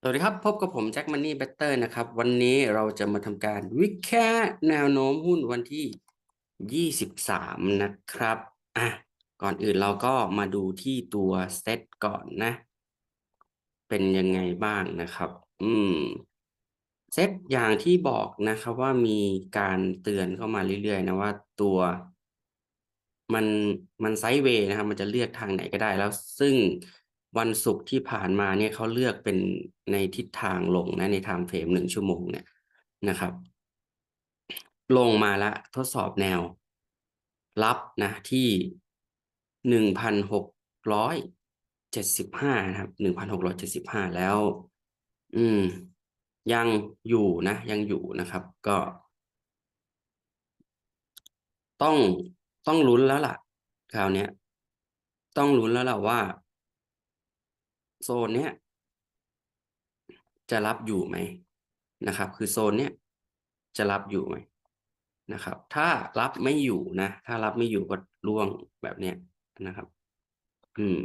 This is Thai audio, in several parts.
สวัสดีครับ พบกับผมแจ็คมันนี่เบตเตอร์นะครับ วันนี้เราจะมาทำการวิเคราะห์แนวโน้มหุ้นวันที่ 23 นะครับอะก่อนอื่นเราก็มาดูที่ตัวเซตก่อนนะ เป็นยังไงบ้างนะครับ อืมเซตอย่างที่บอกนะครับว่ามีการเตือนเข้ามาเรื่อยๆนะว่าตัว มันมันไซด์เวย์นะครับ มันจะเลือกทางไหนก็ได้แล้วซึ่ง วันศุกร์ที่ผ่านมาเนี่ยเขาเลือกเป็นในทิศทางลงนะในไทม์เฟรมหนึ่งชั่วโมงเนี่ยนะครับ ลงมาแล้วทดสอบแนว รับนะที่หนึ่งพันหกร้อยเจ็ดสิบห้านะครับหนึ่งพันหกร้อยเจ็ดสิบห้าแล้ว อืม ยังอยู่นะ ยังอยู่นะครับ ก็ ต้องต้องลุ้นแล้วล่ะ คราวเนี้ยต้องลุ้นแล้วล่ะว่า โซนเนี้ยจะรับอยู่ไหมนะครับ คือโซนเนี้ยจะรับอยู่ไหมนะครับ ถ้ารับไม่อยู่นะ ถ้ารับไม่อยู่ก็ร่วงแบบเนี้ยนะครับ อืม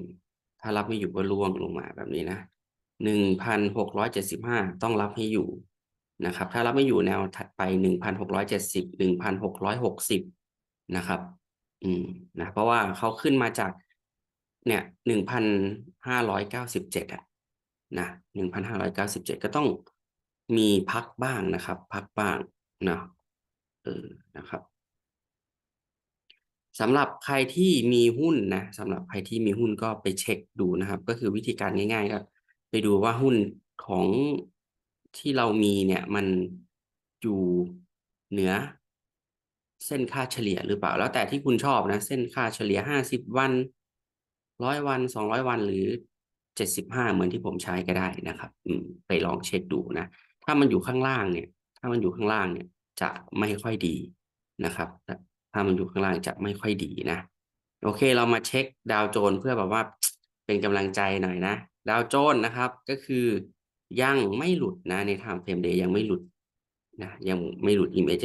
ถ้ารับไม่อยู่ก็ร่วงลงมาแบบนี้นะหนึ่งพันหกร้อยเจ็ดสิบห้าต้องรับให้อยู่นะครับ ถ้ารับไม่อยู่แนวถัดไปหนึ่งพันหกร้อยเจ็ดสิบหนึ่งพันหกร้อยหกสิบนะครับ อืมนะเพราะว่าเขาขึ้นมาจาก เนี่ยหนึ่งพันห้าร้อยเก้าสิบเจ็ดอะนะหนึ่งพันห้าร้อยเก้าสิบเจ็ดก็ต้องมีพักบ้างนะครับ พักบ้างนะเออนะครับสำหรับใครที่มีหุ้นนะสำหรับใครที่มีหุ้นก็ไปเช็คดูนะครับ ก็คือวิธีการง่ายๆก็ไปดูว่าหุ้นของที่เรามีเนี่ยมันอยู่เหนือ เส้นค่าเฉลี่ยหรือเปล่า แล้วแต่ที่คุณชอบนะ เส้นค่าเฉลี่ยห้าสิบวัน ร้อยวันสองร้อยวันหรือเจ็ดสิบห้าเหมือนที่ผมใช้ก็ได้นะครับ อืมไปลองเช็คดูนะ ถ้ามันอยู่ข้างล่างเนี่ย ถ้ามันอยู่ข้างล่างเนี่ย จะไม่ค่อยดีนะครับ ถ้ามันอยู่ข้างล่างจะไม่ค่อยดีนะ โอเคเรามาเช็คดาวโจนส์เพื่อแบบว่าเป็นกำลังใจหน่อยนะ ดาวโจนส์นะครับ ก็คือยังไม่หลุดนะในไทม์เฟรมเดย์ยังไม่หลุดนะยังไม่หลุด EMA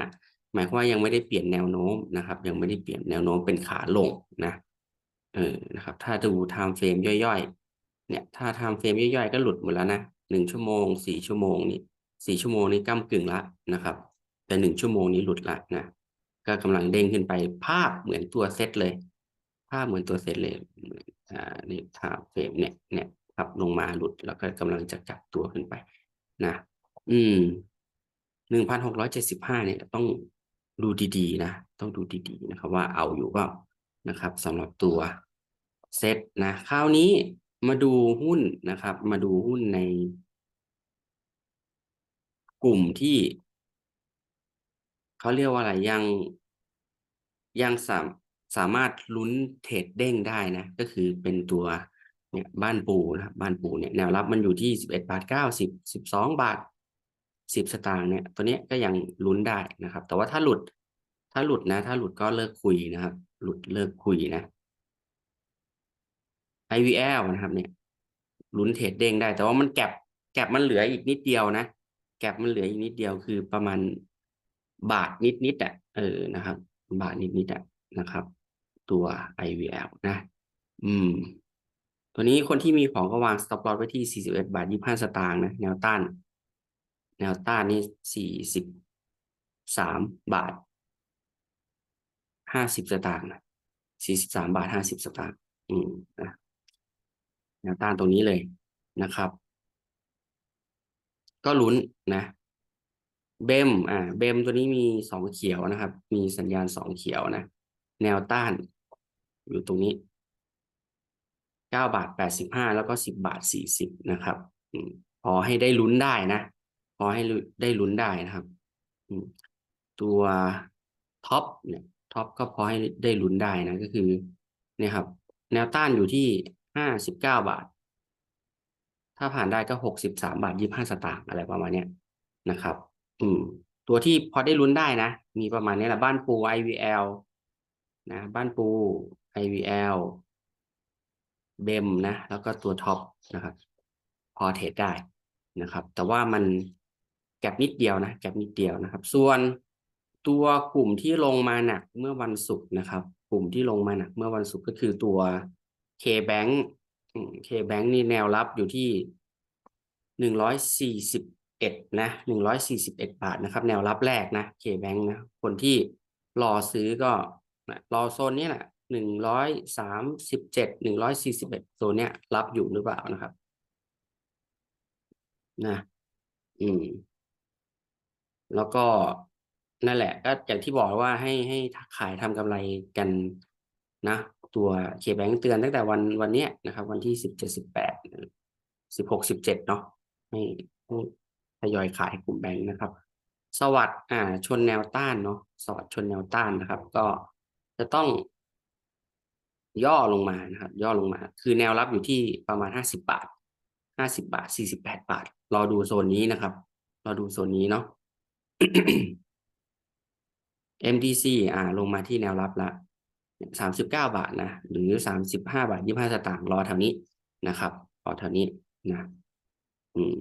75หมายความว่ายังไม่ได้เปลี่ยนแนวโน้มนะครับ ยังไม่ได้เปลี่ยนแนวโน้มเป็นขาลงนะ เออนะครับ ถ้าดูไทม์เฟรมย่อยๆ เนี่ย ถ้าไทม์เฟรมย่อยๆ ก็หลุดหมดแล้วนะหนึ่งชั่วโมงสี่ชั่วโมงนี่สี่ชั่วโมงนี้ก้ากึ่งละนะครับ แต่หนึ่งชั่วโมงนี้หลุดละนะก็กำลังเด้งขึ้นไปภาพเหมือนตัวเซตเลย ภาพเหมือนตัวเซตเลยอ่านี่ภาพเฟรมเนี่ยเนี่ยพับลงมาหลุดแล้วก็กำลังจะจับตัวขึ้นไป นะ อืมหนึ่งพันหกร้อยเจ็ดสิบห้าเนี่ยต้องดูดีๆนะ ต้องดูดีๆนะครับ ว่าเอาอยู่เปล่านะครับสำหรับตัว เซตนะคราวนี้มาดูหุ้นนะครับ มาดูหุ้นใน กลุ่มที่เขาเรียกว่าอะไรยังยังสามสามารถลุ้นเทรดเด้งได้นะ ก็คือเป็นตัวเนี่ยบ้านปูนะครับบ้านปูเนี่ยแนวรับมันอยู่ที่สิบเอ็ดบาทเก้าสิบสิบสองบาทสิบสตางค์เนี่ย ตัวเนี้ยก็ยังลุ้นได้นะครับ แต่ว่าถ้าหลุด ถ้าหลุดนะ ถ้าหลุดก็เลิกคุยนะครับ หลุดเลิกคุยนะ IVL นะครับ เนี่ยลุ้นเทรดเด้งได้ แต่ว่ามันแก็บแก็บมันเหลืออีกนิดเดียวนะแก็บมันเหลืออีกนิดเดียวคือประมาณบาทนิดนิดอะเออนะครับ บาทนิดนิดอะนะครับ ตัว IVL นะ อืม ตัวนี้คนที่มีของก็วาง stop loss ไว้ที่ 41 บาท 25 สตางค์นะ แนวต้าน แนวต้านนี่ 43 บาท 50 สตางค์นะ43 บาท 50 สตางค์อืมนะ แนวต้านตรงนี้เลยนะครับ ก็ลุ้นนะ เบมอ่าเบมตัวนี้มีสองเขียวนะครับ มีสัญญาณสองเขียวนะ แนวต้านอยู่ตรงนี้เก้าบาทแปดสิบห้าแล้วก็สิบบาทสี่สิบนะครับพอให้ได้ลุ้นได้นะ พอให้ได้ลุ้นได้นะครับตัวท็อปเนี่ยท็อปก็พอให้ได้ลุ้นได้นะ ก็คือเนี่ยครับ แนวต้านอยู่ที่ ห้าสิบเก้าบาท ถ้าผ่านได้ก็หกสิบสามบาทยี่ห้าสตางค์อะไรประมาณเนี้ยนะครับ อืม ตัวที่พอได้ลุ้นได้นะ มีประมาณนี้แหละบ้านปู IVL นะ บ้านปู IVL เบมนะ แล้วก็ตัวท็อปนะครับ พอเทรดได้นะครับ แต่ว่ามันแก็บนิดเดียวนะแก็บนิดเดียวนะครับ ส่วนตัวกลุ่มที่ลงมาหนักเมื่อวันศุกร์นะครับ กลุ่มที่ลงมาหนักเมื่อวันศุกร์ก็คือตัว K-Bank K-Bank นี่แนวรับอยู่ที่หนึ่งร้อยสี่สิบเอ็ดนะหนึ่งร้อยสี่สิบเอ็ดบาทนะครับ แนวรับแรกนะเคแบงนะ คนที่รอซื้อก็นะรอโซนนี้แหละหนึ่งร้อยสามสิบเจ็ดหนึ่งร้อยสี่สิบเอ็ดโซนเนี้ยรับอยู่หรือเปล่านะครับ นะ อืม แล้วก็นั่นแหละ ก็อย่างที่บอกว่าให้ให้ขายทำกำไรกันนะ ตัวเคแบงเตือนตั้งแต่วันวันเนี้ยนะครับ วันที่สิบเจ็ดสิบแปดสิบหกสิบเจ็ดเนาะให้ทยอยขายกลุ่มแบงค์นะครับ สวัสด์อ่า ชนแนวต้านเนาะสวัสดชนแนวต้านนะครับ ก็จะต้อง ย่อลงมานะครับ ย่อลงมา คือแนวรับอยู่ที่ประมาณห้าสิบบาทห้าสิบาทสี่สิบแปดบาท รอดูโซนนี้นะครับ รอดูโซนนี้เนาะ MTC อ่า ลงมาที่แนวรับละ สามสิบเก้าบาทนะหรือสามสิบห้าบาทยี่ห้าสตางค์รอแถวนี้นะครับรอแถวนี้นะอืม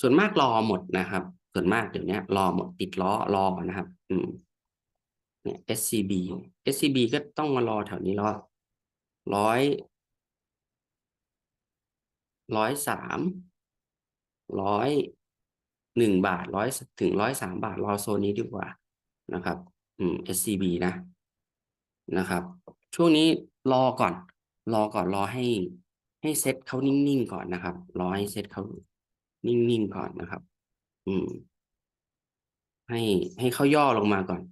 ส่วนมากรอหมดนะครับ ส่วนมากเดี๋ยวนี้รอหมดติดล้อรอนะครับ อืมเนี่ย SCB SCB ก็ต้องมารอแถวนี้รอร้อยร้อยสามร้อยหนึ่งบาทร้อยถึงร้อยสามบาทรอโซนนี้ดีกว่านะครับ อืม SCB นะ นะครับ ช่วงนี้รอก่อน รอก่อนรอให้ให้เซ็ตเขานิ่งๆก่อนนะครับ รอให้เซ็ตเขานิ่งๆก่อนนะครับ อืม ให้ให้เขาย่อลงมาก่อน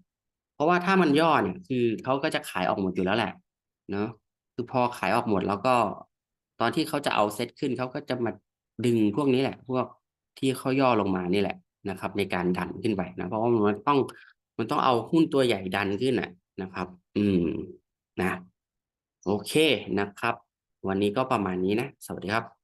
เพราะว่าถ้ามันย่อเนี่ย คือเขาก็จะขายออกหมดอยู่แล้วแหละ เนาะคือพอขายออกหมดแล้วก็ ตอนที่เขาจะเอาเซตขึ้นเขาก็จะมาดึงพวกนี้แหละ พวกที่เขาย่อลงมานี่แหละนะครับ ในการดันขึ้นไปนะ เพราะว่ามันต้องมันต้องเอาหุ้นตัวใหญ่ดันขึ้นน่ะ นะครับ อืมนะ โอเคนะครับ วันนี้ก็ประมาณนี้นะ สวัสดีครับ